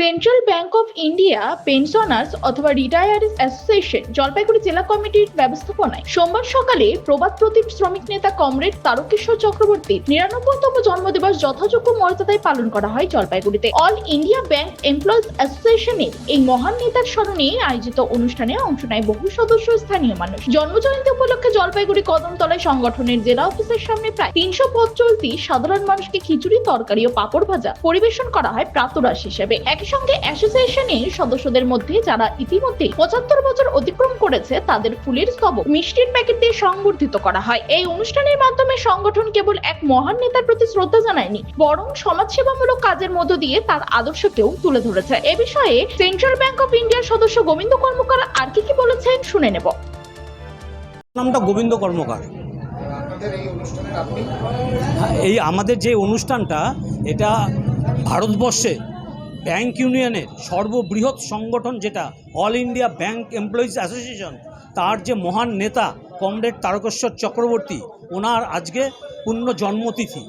Central bank of India pensioners অথবা retirees association Jalpaiguri জেলা কমিটির ব্যবস্থাপনায় সোমবার সকালে প্রবাদ প্রতীপ শ্রমিক নেতা কমরেড তারকেশ্বর চক্রবর্তীর নিরানব্বইতম জন্মদিবস যথাযোগ্য মর্যাদায় পালন করা হয় জলপাইগুড়িতে। অল ইন্ডিয়া ব্যাংক এমপ্লয়িজ অ্যাসোসিয়েশনের এই মহান নেতার স্মরণে আয়োজিত অনুষ্ঠানে অংশ নেয় বহু সদস্য স্থানীয় মানুষ। জন্মজয়ন্তী উপলক্ষে জলপাইগুড়ি কদমতলায় সংগঠনের জেলা অফিসের সামনে প্রায় তিনশো পঁয়তাল্লিশটি সাধারণ মানুষকে খিচুড়ি, তরকারি ও পাপড় ভাজা পরিবেশন করা হয় প্রাতরাশ হিসেবে। একই সঙ্গে অ্যাসোসিয়েশনের সদস্যদের মধ্যে যারা ইতিমধ্যে পঁচাত্তর বছর অতিক্রম করেছে, তাদের ফুলের স্তবক মিষ্টির প্যাকেট দিয়ে সংবর্ধিত করা হয়। এই অনুষ্ঠানের মাধ্যমে সংগঠন কেবল এক মহান নেতার প্রতি শ্রদ্ধা জানায়নি, বরং সমাজসেবামূলক কাজের মধ্য দিয়ে তার আদর্শকেও তুলে ধরেছে। এ বিষয়ে সেন্ট্রাল ব্যাংক অফ ইন্ডিয়ার সদস্য গোবিন্দ কর্মকার আর কি কি বলেছেন শুনে নেব। নামটা গোবিন্দ কর্মকার। এই আমাদের যে অনুষ্ঠানটা, এটা ভারতবর্ষে ব্যাংক ইউনিয়নের সর্ববৃহৎ সংগঠন যেটা all India bank employees association, তার যে মহান নেতা কমরেড তারকেশ্বর চক্রবর্তী, ওনার আজকে পূর্ণ জন্মতিথি।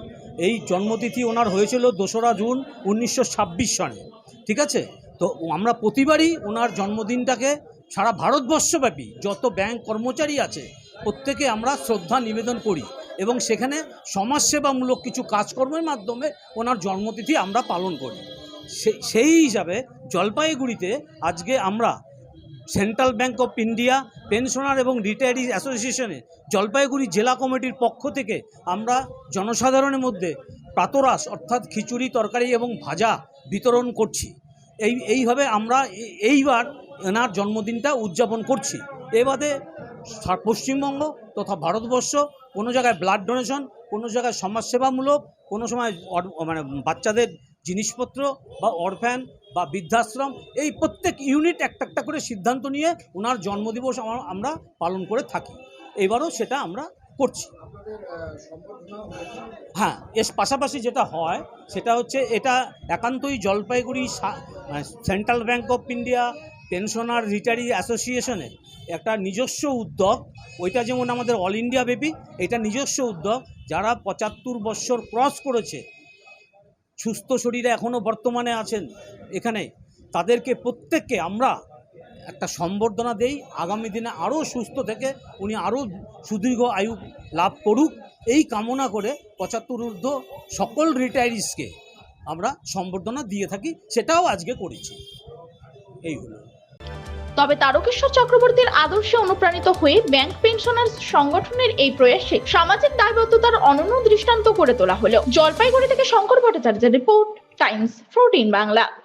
এই জন্মতিথি ওনার হয়েছিল দোসরা জুন উনিশশো ছাব্বিশ সনে ঠিক আছে? তো আমরা প্রতিবারই ওনার জন্মদিনটাকে সারা ভারতবর্ষব্যাপী যত ব্যাংক কর্মচারী আছে, প্রত্যেকে আমরা শ্রদ্ধা নিবেদন করি এবং সেখানে সমাজসেবামূলক কিছু কাজকর্মের মাধ্যমে ওনার জন্মতিথি আমরা পালন করি। সেই হিসাবে জলপাইগুড়িতে আজকে আমরা central bank of India, pensioner এবং রিটায়ারি অ্যাসোসিয়েশনের জলপাইগুড়ি জেলা কমিটির পক্ষ থেকে আমরা জনসাধারণের মধ্যে প্রাতরাস অর্থাৎ খিচুড়ি, তরকারি এবং ভাজা বিতরণ করছি। এই, এইভাবে আমরা এইবার এনার জন্মদিনটা উদযাপন করছি। এ বাদে পশ্চিমবঙ্গ তথা ভারতবর্ষ, কোনো জায়গায় ব্লাড ডোনেশন, কোনো জায়গায় সমাজসেবামূলক, কোনো সময় মানে বাচ্চাদের জিনিসপত্র বা অরফ্যান বা বৃদ্ধাশ্রম এই প্রত্যেক ইউনিট একটা একটা করে সিদ্ধান্ত নিয়ে ওনার জন্মদিবস আমা- আমরা পালন করে থাকি এবারও সেটা আমরা করছি। হ্যাঁ এর পাশাপাশি যেটা হয় সেটা হচ্ছে এটা একান্তই জলপাইগুড়ি মানে central bank of India pensioner retiree অ্যাসোসিয়েশনের একটা নিজস্ব উদ্যোগ ওইটা যেমন আমাদের অল ইন্ডিয়া ব্যাপী এটা নিজস্ব উদ্যোগ যারা পঁচাত্তর বৎসর ক্রস করেছে সুস্থ শরীরে এখনও বর্তমানে আছেন এখানে, তাদেরকে প্রত্যেককে আমরা একটা সম্বর্ধনা দেই, আগামী দিনে আরও সুস্থ থেকে উনি আরও সুদীর্ঘ আয়ু লাভ করুক, এই কামনা করে পঁচাত্তর ঊর্ধ্ব সকল রিটায়ারিসকে আমরা সম্বর্ধনা দিয়ে থাকি, সেটাও আজকে করেছি। এই হলো। তবে তারকেশ্বর চক্রবর্তীর আদর্শে অনুপ্রাণিত হয়ে ব্যাংক পেনশনার সংগঠনের এই প্রয়াসে সামাজিক দায়বদ্ধতার অনন্য দৃষ্টান্ত করে তোলা হলো। জলপাইগুড়ি থেকে শঙ্কর ভট্টাচার্যের রিপোর্ট, টাইমস ফোরটিন বাংলা।